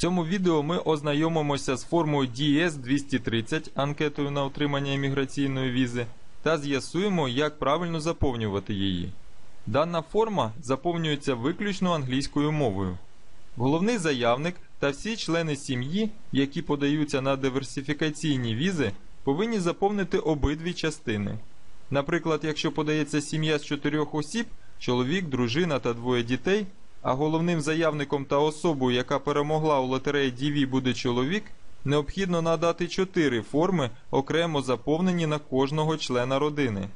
цьому відео ми ознайомимося з формою DS 230 анкетою на отримання імміграційної візи та з'ясуємо, як правильно заповнювати її. Дана форма заповнюється виключно англійською мовою. Головний заявник та всі члени сім'ї, які подаються на диверсифікаційні візи, повинні заповнити обидві частини. Наприклад, якщо подається сім'я з чотирьох осіб, чоловік, дружина та двоє дітей, а головним заявником та особою, яка перемогла у лотереї DV буде чоловік, необхідно надати чотири форми, окремо заповнені на кожного члена родини.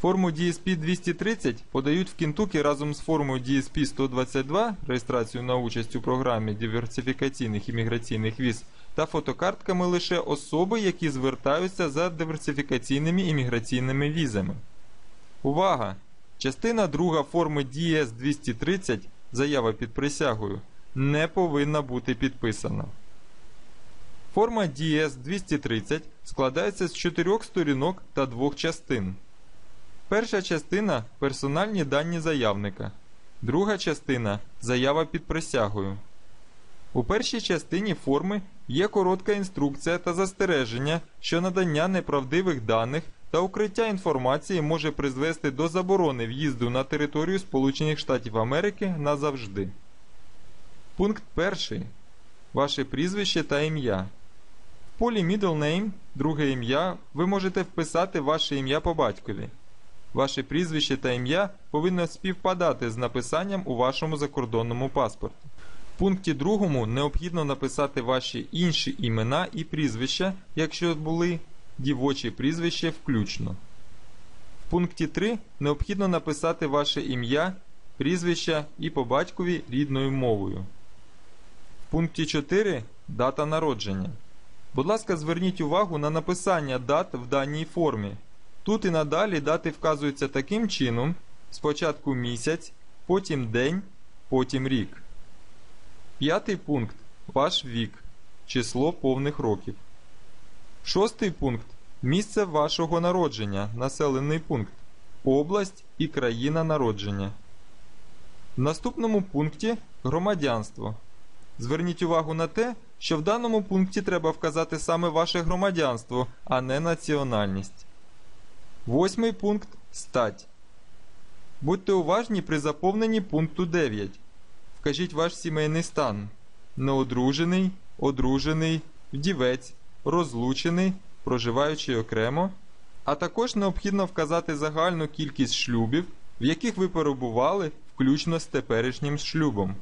Форму DSP 230 подають в Кентукі разом з формою DSP 122 реєстрацію на участь у програмі диверсифікаційних імміграційних віз та фотокартками лише особи, які звертаються за диверсифікаційними імміграційними візами. Увага! Частина 2 форми DS 230 заява під присягою не повинна бути підписана. Форма DS 230 складається з чотирьох сторінок та двох частин. Перша частина персональні дані заявника. Друга частина заява під присягою. У першій частині форми є коротка інструкція та застереження, що надання неправдивих даних та укриття інформації може призвести до заборони в'їзду на територію Сполучених Штатів Америки назавжди. Пункт 1. Ваше прізвище та ім'я. В полі Middle Name, друге ім'я, ви можете вписати ваше ім'я по батькові. Ваше прізвище та ім'я повинно співпадати з написанням у вашому закордонному паспорті. В пункті 2 необхідно написати ваші інші імена і прізвища, якщо були дівочі прізвище включно. В пункті 3 необхідно написати ваше ім'я, прізвище і по батькові рідною мовою. В пункті 4 дата народження. Будь ласка, зверніть увагу на написання дат в даній формі. Тут і надалі дати вказуються таким чином: спочатку місяць, потім день, потім рік. П'ятий пункт ваш вік, число повних років. Шостий пункт місце вашого народження, населений пункт, область і країна народження. В наступному пункті громадянство. Зверніть увагу на те, що в даному пункті треба вказати саме ваше громадянство, а не національність. Восьмий пункт стать. Будьте уважні при заповненні пункту 9. Вкажіть ваш сімейний стан: неодружений, одружений, вдівець, розлучений, проживаючий окремо. А також необхідно вказати загальну кількість шлюбів, в яких ви перебували, включно з теперішнім шлюбом.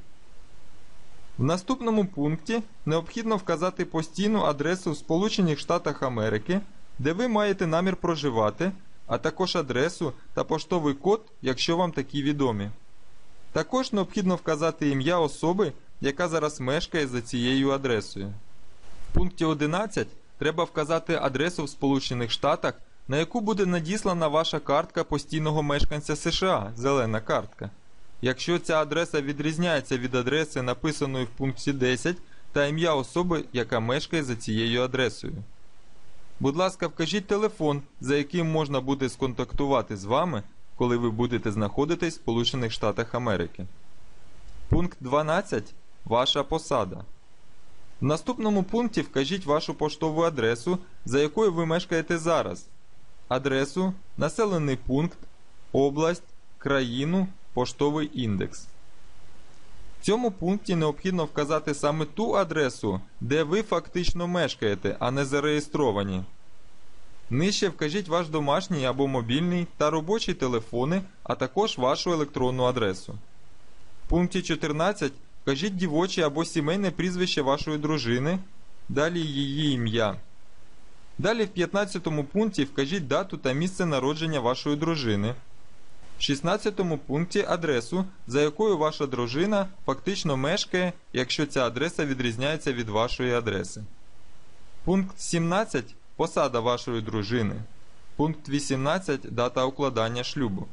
В наступному пункті необхідно вказати постійну адресу в Сполучених Штатах Америки, де ви маєте намір проживати, а також адресу та поштовий код, якщо вам такі відомі. Також необхідно вказати ім'я особи, яка зараз мешкає за цією адресою. В пункті 11 треба вказати адресу в Сполучених Штатах, на яку буде надіслана ваша картка постійного мешканця США, зелена картка. Якщо ця адреса відрізняється від адреси, написаної в пункті 10, та ім'я особи, яка мешкає за цією адресою. Будь ласка, вкажіть телефон, за яким можна буде сконтактувати з вами, коли ви будете знаходитись в Сполучених Штатах Америки. Пункт 12. Ваша посада. В наступному пункті вкажіть вашу поштову адресу, за якою ви мешкаєте зараз, адресу, населений пункт, область, країну, поштовий індекс. В цьому пункті необхідно вказати саме ту адресу, де ви фактично мешкаєте, а не зареєстровані. Нижче вкажіть ваш домашній або мобільний та робочий телефони, а також вашу електронну адресу. В пункті 14 вкажіть дівоче або сімейне прізвище вашої дружини, далі її ім'я. Далі в 15 пункті вкажіть дату та місце народження вашої дружини. В 16 пункті адресу, за якою ваша дружина фактично мешкає, якщо ця адреса відрізняється від вашої адреси. Пункт 17 посада вашої дружини. Пункт 18 дата укладання шлюбу.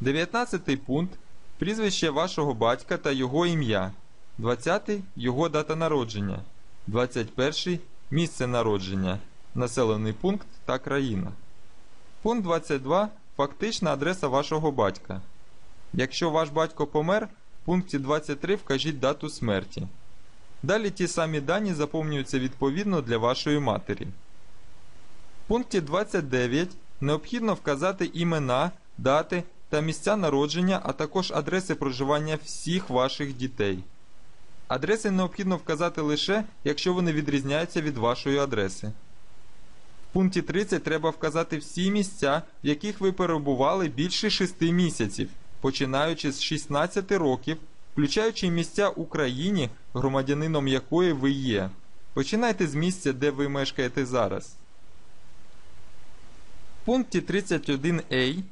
19 пункт прізвище вашого батька та його ім'я. 20 його дата народження. 21 місце народження. Населений пункт та країна. Пункт 22 фактична адреса вашого батька. Якщо ваш батько помер, в пункті 23 вкажіть дату смерті. Далі ті самі дані заповнюються відповідно для вашої матері. В пункті 29 необхідно вказати імена, дати та місця народження, а також адреси проживання всіх ваших дітей. Адреси необхідно вказати лише, якщо вони відрізняються від вашої адреси. В пункті 30 треба вказати всі місця, в яких ви перебували більше 6 місяців, починаючи з 16 років, включаючи місця в Україні, громадянином якої ви є. Починайте з місця, де ви мешкаєте зараз. В пункті 31a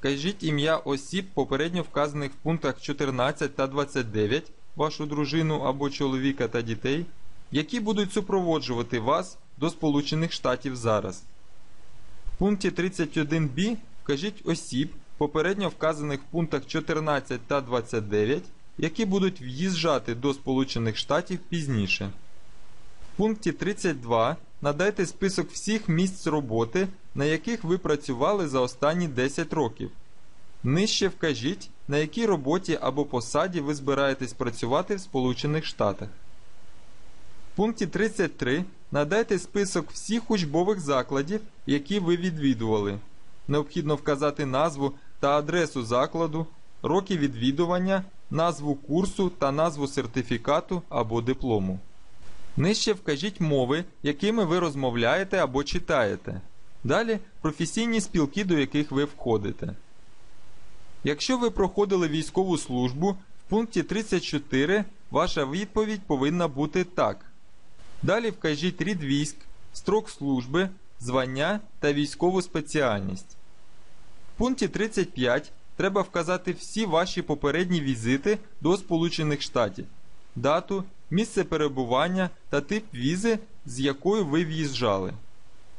кажіть ім'я осіб, попередньо вказаних в пунктах 14 та 29, вашу дружину або чоловіка та дітей, які будуть супроводжувати вас до Сполучених Штатів зараз. В пункті 31b вкажіть осіб, попередньо вказаних в пунктах 14 та 29, які будуть в'їжджати до Сполучених Штатів пізніше. В пункті 32 надайте список всіх місць роботи, на яких ви працювали за останні 10 років. Нижче вкажіть, на якій роботі або посаді ви збираєтесь працювати в Сполучених Штатах. В пункті 33 надайте список всіх учбових закладів, які ви відвідували. Необхідно вказати назву та адресу закладу, роки відвідування, назву курсу та назву сертифікату або диплому. Нижче вкажіть мови, якими ви розмовляєте або читаєте. Далі професійні спілки, до яких ви входите. Якщо ви проходили військову службу, в пункті 34 ваша відповідь повинна бути так. Далі вкажіть рід військ, строк служби, звання та військову спеціальність. В пункті 35 треба вказати всі ваші попередні візити до Сполучених Штатів, дату, місце перебування та тип візи, з якою ви в'їжджали.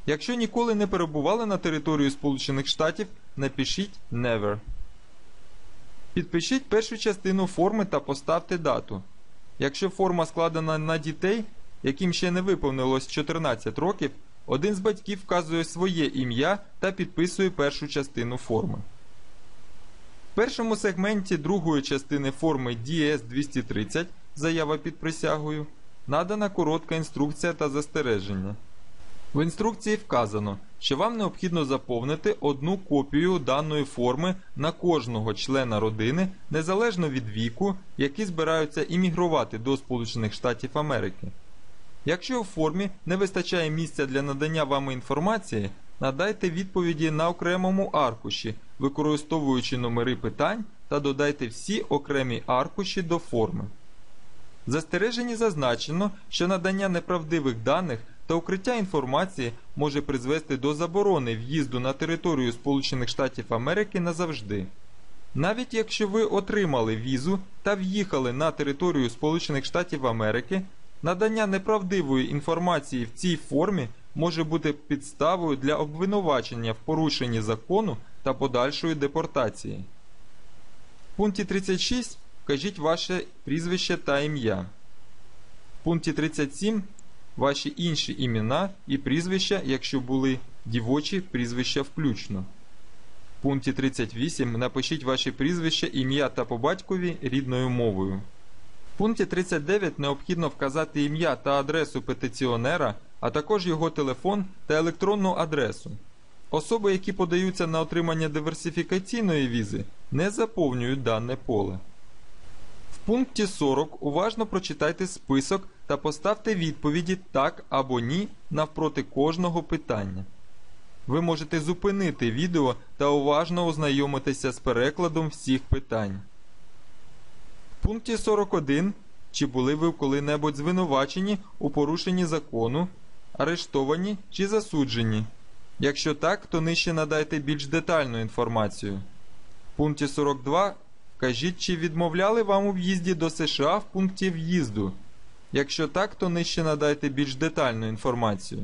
Якщо ніколи не перебували на території Сполучених Штатів, напишіть Never. Підпишіть першу частину форми та поставте дату. Якщо форма складена на дітей, яким ще не виповнилось 14 років, один з батьків вказує своє ім'я та підписує першу частину форми. В першому сегменті другої частини форми DS 230 заява під присягою надана коротка інструкція та застереження. В інструкції вказано, що вам необхідно заповнити одну копію даної форми на кожного члена родини, незалежно від віку, які збираються іммігрувати до Сполучених Штатів Америки. Якщо в формі не вистачає місця для надання вами інформації, надайте відповіді на окремому аркуші, використовуючи номери питань та додайте всі окремі аркуші до форми. В зазначено, що надання неправдивих даних та укриття інформації може призвести до заборони в'їзду на територію Сполучених Штатів Америки назавжди. Навіть якщо ви отримали візу та в'їхали на територію Сполучених Штатів Америки, надання неправдивої інформації в цій формі може бути підставою для обвинувачення в порушенні закону та подальшої депортації. В пункті 36 вкажіть ваше прізвище та ім'я. В пункті 37 ваші інші імена і прізвища, якщо були дівочі прізвища включно. В пункті 38 напишіть ваші прізвища, ім'я та по батькові рідною мовою. В пункті 39 необхідно вказати ім'я та адресу петиціонера, а також його телефон та електронну адресу. Особи, які подаються на отримання диверсифікаційної візи, не заповнюють дане поле. В пункті 40 уважно прочитайте список та поставте відповіді так або ні навпроти кожного питання. Ви можете зупинити відео та уважно ознайомитися з перекладом всіх питань. В пункті 41 чи були ви коли-небудь звинувачені у порушенні закону, арештовані чи засуджені. Якщо так, то нижче надайте більш детальну інформацію. В пункті 42 вкажіть, чи відмовляли вам у в'їзді до США в пункті в'їзду. Якщо так, то нижче надайте більш детальну інформацію.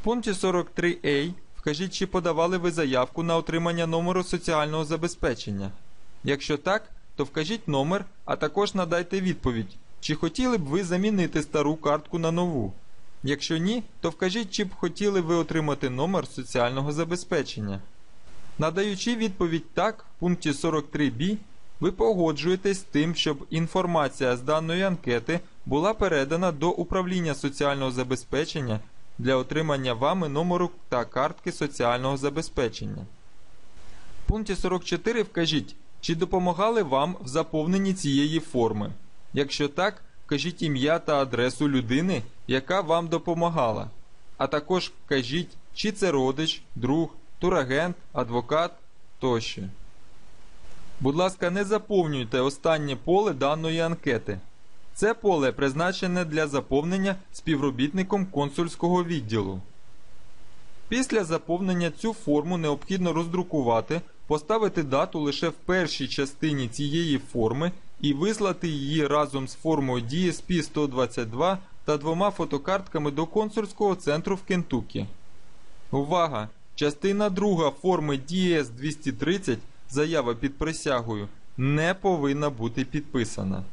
В пункті 43a вкажіть, чи подавали ви заявку на отримання номеру соціального забезпечення. Якщо так, то вкажіть номер, а також надайте відповідь, чи хотіли б ви замінити стару картку на нову. Якщо ні, то вкажіть, чи б хотіли ви отримати номер соціального забезпечення. Надаючи відповідь так в пункті 43b, ви погоджуєтесь з тим, щоб інформація з даної анкети була передана до управління соціального забезпечення для отримання вами номеру та картки соціального забезпечення. В пункті 44 вкажіть, чи допомагали вам в заповненні цієї форми. Якщо так, вкажіть ім'я та адресу людини, яка вам допомагала, а також вкажіть, чи це родич, друг, турагент, адвокат тощо. Будь ласка, не заповнюйте останнє поле даної анкети. Це поле призначене для заповнення співробітником консульського відділу. Після заповнення цю форму необхідно роздрукувати, поставити дату лише в першій частині цієї форми і вислати її разом з формою DSP 122 та двома фотокартками до консульського центру в Кентукі. Увага! Частина друга форми DS 230 заява під присягою не повинна бути підписана.